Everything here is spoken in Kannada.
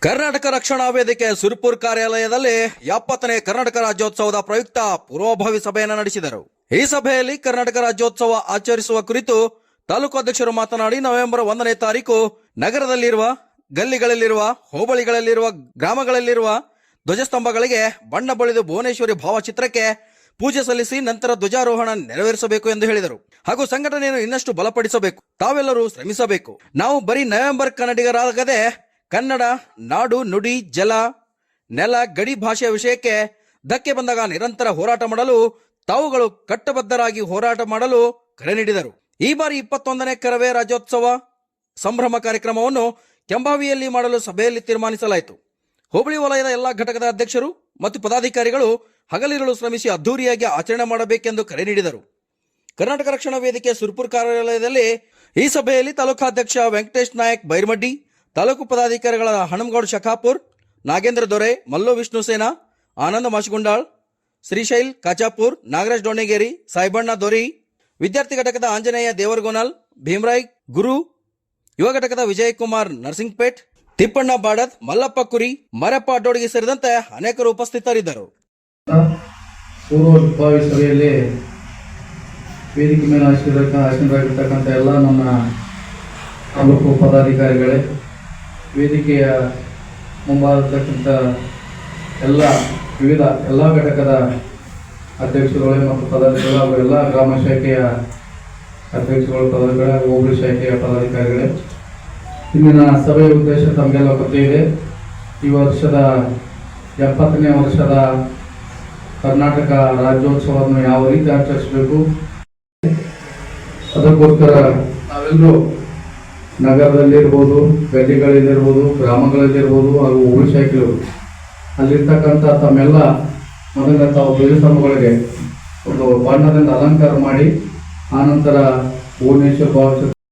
ಕರ್ನಾಟಕ ರಕ್ಷಣಾ ವೇದಿಕೆ ಸುರ್ಪುರ್ ಕಾರ್ಯಾಲಯದಲ್ಲಿ ಎಪ್ಪತ್ತನೇ ಕರ್ನಾಟಕ ರಾಜ್ಯೋತ್ಸವದ ಪ್ರಯುಕ್ತ ಪೂರ್ವಭಾವಿ ಸಭೆಯನ್ನು ನಡೆಸಿದರು. ಈ ಸಭೆಯಲ್ಲಿ ಕರ್ನಾಟಕ ರಾಜ್ಯೋತ್ಸವ ಆಚರಿಸುವ ಕುರಿತು ತಾಲೂಕು ಅಧ್ಯಕ್ಷರು ಮಾತನಾಡಿ, ನವೆಂಬರ್ ಒಂದನೇ ತಾರೀಕು ನಗರದಲ್ಲಿರುವ, ಗಲ್ಲಿಗಳಲ್ಲಿರುವ, ಹೋಬಳಿಗಳಲ್ಲಿರುವ, ಗ್ರಾಮಗಳಲ್ಲಿರುವ ಧ್ವಜಸ್ತಂಭಗಳಿಗೆ ಬಣ್ಣ ಬಳಿದು ಭುವನೇಶ್ವರಿ ಭಾವಚಿತ್ರಕ್ಕೆ ಪೂಜೆ ಸಲ್ಲಿಸಿ ನಂತರ ಧ್ವಜಾರೋಹಣ ನೆರವೇರಿಸಬೇಕು ಎಂದು ಹೇಳಿದರು. ಹಾಗೂ ಸಂಘಟನೆಯನ್ನು ಇನ್ನಷ್ಟು ಬಲಪಡಿಸಬೇಕು. ತಾವೆಲ್ಲರೂ ಶ್ರಮಿಸಬೇಕು. ನಾವು ಬರೀ ನವೆಂಬರ್ ಕನ್ನಡಿಗರಾಗದೆ ಕನ್ನಡ, ನಾಡು, ನುಡಿ, ಜಲ, ನೆಲ, ಗಡಿ ಭಾಷೆಯ ವಿಷಯಕ್ಕೆ ಧಕ್ಕೆ ಬಂದಾಗ ನಿರಂತರ ಹೋರಾಟ ಮಾಡಲು ತಾವುಗಳು ಕಟ್ಟಬದ್ಧರಾಗಿ ಹೋರಾಟ ಮಾಡಲು ಕರೆ ನೀಡಿದರು. ಈ ಬಾರಿ ಇಪ್ಪತ್ತೊಂದನೇ ಕರವೇ ರಾಜ್ಯೋತ್ಸವ ಸಂಭ್ರಮ ಕಾರ್ಯಕ್ರಮವನ್ನು ಕೆಂಬಾವಿಯಲ್ಲಿ ಮಾಡಲು ಸಭೆಯಲ್ಲಿ ತೀರ್ಮಾನಿಸಲಾಯಿತು. ಹೋಬಳಿ ವಲಯದ ಎಲ್ಲಾ ಘಟಕದ ಅಧ್ಯಕ್ಷರು ಮತ್ತು ಪದಾಧಿಕಾರಿಗಳು ಹಗಲಿರುಳು ಶ್ರಮಿಸಿ ಅದ್ದೂರಿಯಾಗಿ ಆಚರಣೆ ಮಾಡಬೇಕೆಂದು ಕರೆ ನೀಡಿದರು. ಕರ್ನಾಟಕ ರಕ್ಷಣಾ ವೇದಿಕೆ ಸುರ್ಪುರ್ ಕಾರ್ಯಾಲಯದಲ್ಲಿ ಈ ಸಭೆಯಲ್ಲಿ ತಾಲೂಕಾಧ್ಯಕ್ಷ ವೆಂಕಟೇಶ್ ನಾಯಕ್ ಬೈರ್ಮಡ್ಡಿ ತಾಲೂಕು ಪದಾಧಿಕಾರಿಗಳ ಹಣಮಗೌಡ ಶಖಾಪುರ್, ನಾಗೇಂದ್ರ ದೊರೆ, ಮಲ್ಲು ವಿಷ್ಣು ಸೇನಾ, ಆನಂದ ಮಾಶಗುಂಡಾಳ್ ಶ್ರೀಶೈಲ್ ಕಾಚಾಪುರ್, ನಾಗರಾಜ್ ಡೋಣೆಗೇರಿ ಸಾಯಿಬಣ್ಣ ದೊರಿ, ವಿದ್ಯಾರ್ಥಿ ಘಟಕದ ಆಂಜನೇಯ ದೇವರಗೋನಾಲ್ ಭೀಮರಾಯ್ ಗುರು, ಯುವ ಘಟಕದ ವಿಜಯ್ ಕುಮಾರ್ ನರ್ಸಿಂಗ್ಪೇಟ್ ತಿಪ್ಪಣ್ಣ ಬಾಡದ್, ಮಲ್ಲಪ್ಪ ಕುರಿ, ಮರಪ್ಪ ಅಡ್ಡೋಡಿಗೆ ಸೇರಿದಂತೆ ಅನೇಕರು ಉಪಸ್ಥಿತರಿದ್ದರು. ಸಭೆಯಲ್ಲಿ ವೇದಿಕೆ ಮೇಲೆ ಆಶೀರ್ವಾಗಿರ್ತಕ್ಕಂಥ ಎಲ್ಲ ನಮ್ಮ ತಾಲೂಕು ಪದಾಧಿಕಾರಿಗಳೇ ವೇದಿಕೆಯ ಮುಂಭಾಗತಕ್ಕಂಥ ಎಲ್ಲ ವಿವಿಧ ಎಲ್ಲ ಘಟಕದ ಅಧ್ಯಕ್ಷರುಗಳೇ ಮತ್ತು ಪದಾಧಿಕಾರಿಗಳು ಹಾಗೂ ಎಲ್ಲ ಗ್ರಾಮ ಶಾಖೆಯ ಅಧ್ಯಕ್ಷರುಗಳು ಪದಾಧಿಕಾರಿ ಹಾಗೂ ಹೋಬಳಿ ಶಾಖೆಯ ಪದಾಧಿಕಾರಿಗಳೇ. ಇಂದಿನ ಸಭೆಯ ಉದ್ದೇಶ ತಮಗೆಲ್ಲ ಗೊತ್ತಿದೆ ಈ ವರ್ಷದ ಎಪ್ಪತ್ತನೇ ವರ್ಷದ ಕರ್ನಾಟಕ ರಾಜ್ಯೋತ್ಸವವನ್ನು ಯಾವ ರೀತಿ ಆಚರಿಸಬೇಕು? ಅದಕ್ಕೋಸ್ಕರ ನಾವೆಲ್ಲರೂ ನಗರದಲ್ಲಿರ್ಬೋದು, ಗಲ್ಲಿಗಳಲ್ಲಿರ್ಬೋದು, ಗ್ರಾಮಗಳಲ್ಲಿರ್ಬೋದು, ಹಾಗೂ ಉಳಿ ಶಾಖೆಗಳು ಅಲ್ಲಿರ್ತಕ್ಕಂಥ ತಮ್ಮೆಲ್ಲ ಮೊದಲ ತಾವು ಧ್ವಜಸ್ತಂಭಗಳಿಗೆ ಒಂದು ಬಣ್ಣದಿಂದ ಅಲಂಕಾರ ಮಾಡಿ, ಆನಂತರ ಭುವನೇಶ್ವರ ಭಾವಚಿತ್ರ